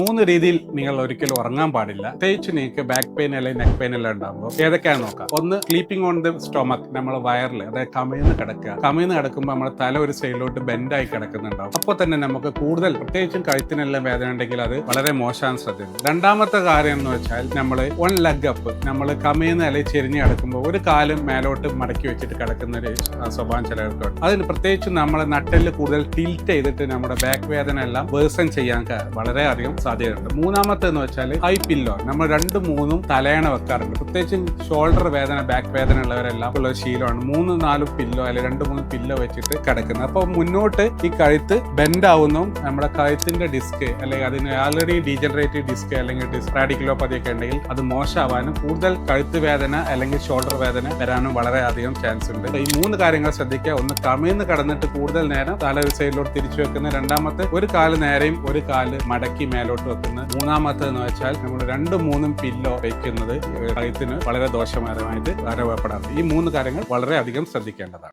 മൂന്ന് രീതിയിൽ നിങ്ങൾ ഒരിക്കലും ഉറങ്ങാൻ പാടില്ല. പ്രത്യേകിച്ച് നിങ്ങൾക്ക് ബാക്ക് പെയിൻ അല്ലെങ്കിൽ നെക്ക് പെയിൻ എല്ലാം ഉണ്ടാകുമ്പോൾ ഏതൊക്കെയാണ് നോക്കാം. ഒന്ന് സ്ലീപ്പിംഗ് ഓൺ ദി സ്റ്റൊമക് നമ്മൾ വയറിൽ അതായത് കമിഴ്ന്ന് കിടക്കുക. കമിഴ്ന്ന് കിടക്കുമ്പോൾ നമ്മുടെ തല ഒരു സൈഡിലോട്ട് ബെൻഡായി കിടക്കുന്നുണ്ടാവും. അപ്പോൾ തന്നെ നമുക്ക് കൂടുതൽ പ്രത്യേകിച്ചും കഴുത്തിനെല്ലാം വേദന ഉണ്ടെങ്കിൽ അത് വളരെ മോശമാണ് ശ്രദ്ധിക്കും രണ്ടാമത്തെ കാര്യം എന്ന് വെച്ചാൽ നമ്മൾ വൺ ലെഗ് അപ്പ് നമ്മൾ കമിഴ്ന്ന് അല്ലെങ്കിൽ ചെരിഞ്ഞ് കിടക്കുമ്പോൾ ഒരു കാലും മേലോട്ട് മടക്കി വെച്ചിട്ട് കിടക്കുന്ന ഒരു സ്വഭാവം ചിലർക്കുണ്ട്. അതിന് പ്രത്യേകിച്ച് നമ്മൾ നട്ടെല്ല് കൂടുതൽ ടിൽറ്റ് ചെയ്തിട്ട് നമ്മുടെ ബാക്ക് വേദന എല്ലാം വേഴ്സൺ ചെയ്യാൻ വളരെ വളരെയധികം സാധ്യതയുണ്ട്. മൂന്നാമത്തെ എന്ന് വെച്ചാൽ ഹൈ പില്ലോ. നമ്മൾ രണ്ട് മൂന്നും തലയണ വെക്കാറുണ്ട്. പ്രത്യേകിച്ചും ഷോൾഡർ വേദന ബാക്ക് വേദന ഉള്ളവരെല്ലാം ഉള്ള ശീലമാണ്. മൂന്ന് നാലും പില്ലോ അല്ലെങ്കിൽ രണ്ട് മൂന്ന് പില്ലോ വെച്ചിട്ട് കിടക്കുന്നത്. അപ്പോൾ മുന്നോട്ട് ഈ കഴുത്ത് ബെൻഡ് ആവുന്നു നമ്മുടെ കഴുത്തിന്റെ ഡിസ്ക് അല്ലെങ്കിൽ അതിന് ആൾറെഡി ഡീജനറേറ്റീവ് ഡിസ്ക് അല്ലെങ്കിൽ ഡിസ്ക് റാഡിക്കുലോപ്പതി ഒക്കെ ഉണ്ടെങ്കിൽ അത് മോശമാവാനും കൂടുതൽ കഴുത്ത് വേദന അല്ലെങ്കിൽ ഷോൾഡർ വേദന വരാനും വളരെ അധികം ചാൻസ് ഉണ്ട്. ഈ മൂന്ന് കാര്യങ്ങൾ ശ്രദ്ധിക്കുക. ഒന്ന് കമിഴ്ന്ന് കടന്നിട്ട് കൂടുതൽ നേരം തല സൈഡിലോട്ട് തിരിച്ചു വെക്കുന്ന രണ്ടാമത്തെ ഒരു കാൽ നേരെയും ഒരു കാൽ മടക്കി മേലോട്ട് വെക്കുന്നത്. മൂന്നാമത്തെ എന്ന് വെച്ചാൽ നമ്മൾ രണ്ടും മൂന്നും പില്ലോ വയ്ക്കുന്നത് കഴുത്തിന് വളരെ ദോഷകരമായിട്ട് അനുഭവപ്പെടാറുണ്ട് ഈ മൂന്ന് കാര്യങ്ങൾ വളരെ അധികം ശ്രദ്ധിക്കേണ്ടതാണ്.